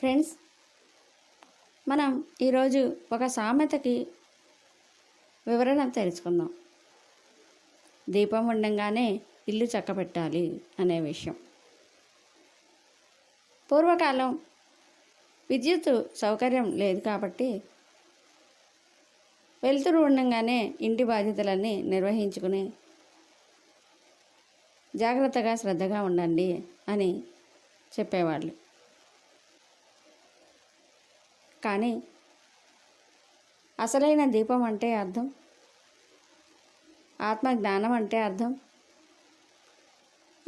Friends మనం ఈరోజు ఒక సామెతకి వివరణ తెలుసుకుందాం. దీపం ఉండంగానే ఇల్లు చక్కబెట్టాలి అనే విషయం. పూర్వకాలం విద్యుత్ సౌకర్యం లేదు కాబట్టి వెలుతురు ఉండగానే ఇంటి బాధ్యతలన్నీ నిర్వహించుకుని జాగ్రత్తగా శ్రద్ధగా ఉండండి అని చెప్పేవాళ్ళు. కానీ అసలైన దీపం అంటే అర్థం? ఆత్మ జ్ఞానం అంటే అర్థం?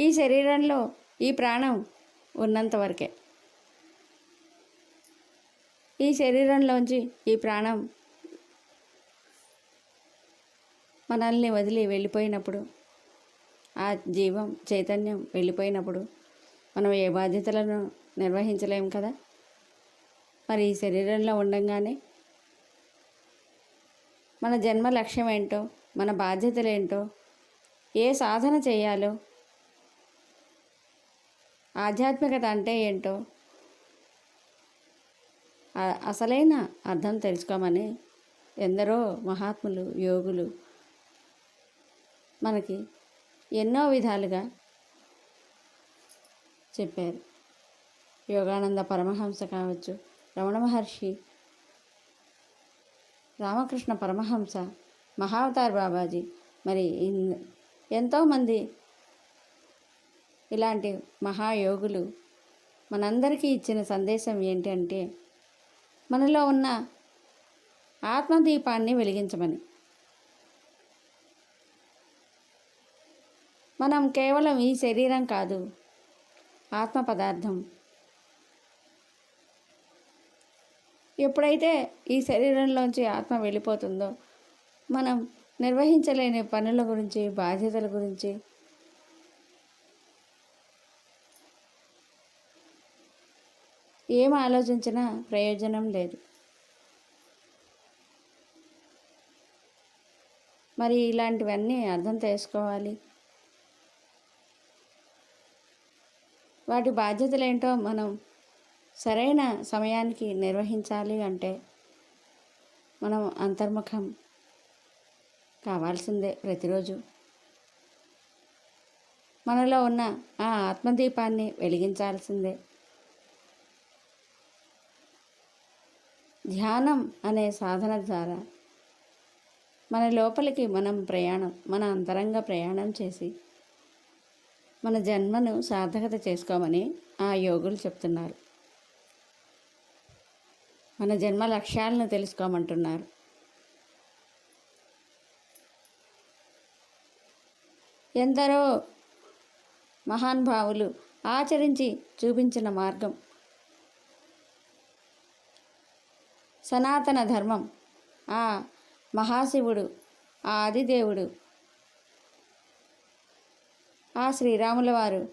ఈ శరీరంలో ఈ ప్రాణం ఉన్నంత వరకే. ఈ శరీరంలోంచి ఈ ప్రాణం మనల్ని వదిలి వెళ్ళిపోయినప్పుడు ఆ జీవం చైతన్యం వెళ్ళిపోయినప్పుడు మనం ఏ బాధ్యతలను నిర్వహించలేము కదా? మరి ఈ శరీరంలో ఉండంగానే మన జన్మ లక్ష్యం ఏంటో మన బాధ్యతలు ఏంటో ఏ సాధన చేయాలో ఆధ్యాత్మికత అంటే ఏంటో అసలైన అర్థం తెలుసుకోమని ఎందరో మహాత్ములు యోగులు మనకి ఎన్నో విధాలుగా చెప్పారు. యోగానంద పరమహంస కావచ్చు రమణ మహర్షి రామకృష్ణ పరమహంస మహావతార్ బాబాజీ. మరి ఇన్- ఎంతోమంది ఇలాంటి మహాయోగులు మనందరికీ ఇచ్చిన సందేశం ఏంటంటే మనలో ఉన్న ఆత్మదీపాన్ని వెలిగించమని. మనం కేవలం ఈ శరీరం కాదు ఆత్మ పదార్థం ఎప్పుడైతే ఈ శరీరంలోంచి ఆత్మ వెళ్ళిపోతుందో మనం నిర్వహించలేని పనుల గురించి బాధ్యతల గురించి ఏం ఆలోచించినా ప్రయోజనం లేదు. మరి ఇలాంటివన్నీ అర్థం చేసుకోవాలి. వాటి బాధ్యతలు ఏంటో మనం సరైన సమయానికి నిర్వహించాలి అంటే మనం అంతర్ముఖం కావాల్సిందే ప్రతిరోజు. మనలో ఉన్న ఆ ఆత్మదీపాన్ని వెలిగించాల్సిందే. ధ్యానం అనే సాధన ద్వారా మన లోపలికి మనం ప్రయాణం మన అంతరంగ ప్రయాణం చేసి మన జన్మను సార్థకత చేసుకోమని ఆ యోగులు చెప్తున్నారు. మన జన్మ లక్ష్యాలను తెలుసుకోమంటున్నారు. ఎందరో మహానుభావులు ఆచరించి చూపించిన మార్గం. సనాతన ధర్మం. ఆ మహాశివుడు ఆ ఆదిదేవుడు ఆ శ్రీరాముల వారు.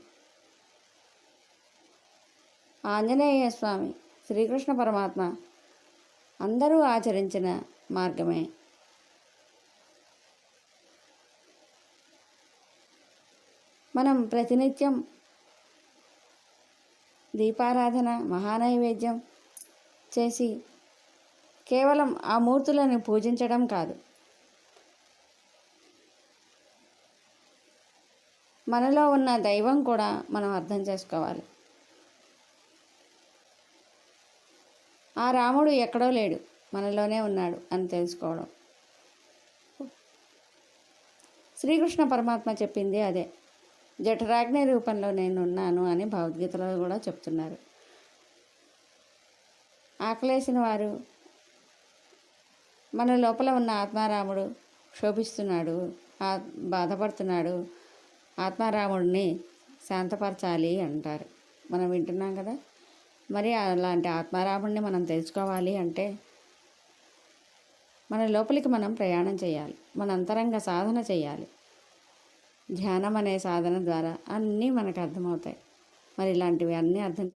ఆంజనేయ స్వామి శ్రీకృష్ణ పరమాత్మ అందరూ ఆచరించిన మార్గమే. మనం ప్రతినిత్యం దీపారాధన మహానైవేద్యం చేసి కేవలం ఆ మూర్తులను పూజించడం కాదు. మనలో ఉన్న దైవం కూడా మనం అర్థం చేసుకోవాలి. ఆ రాముడు ఎక్కడో లేడు మనలోనే ఉన్నాడు అని తెలుసుకోవడం. శ్రీకృష్ణ పరమాత్మ చెప్పింది అదే. జఠరాగ్ని రూపంలో నేను ఉన్నాను అని భగవద్గీతలో కూడా చెప్తున్నారు. ఆకలేసిన వారు మన లోపల ఉన్న ఆత్మారాముడు క్షోభిస్తున్నాడు ఆ బాధపడుతున్నాడు ఆత్మారాముడిని శాంతపరచాలి అంటారు. మనం వింటున్నాం కదా? మరి అలాంటి ఆత్మారాముడిని మనం తెలుసుకోవాలి అంటే మన లోపలికి మనం ప్రయాణం చేయాలి. మన అంతరంగ సాధన చేయాలి. ధ్యానం అనే సాధన ద్వారా అన్నీ మనకు అర్థమవుతాయి. మరి ఇలాంటివి అన్నీ అర్థం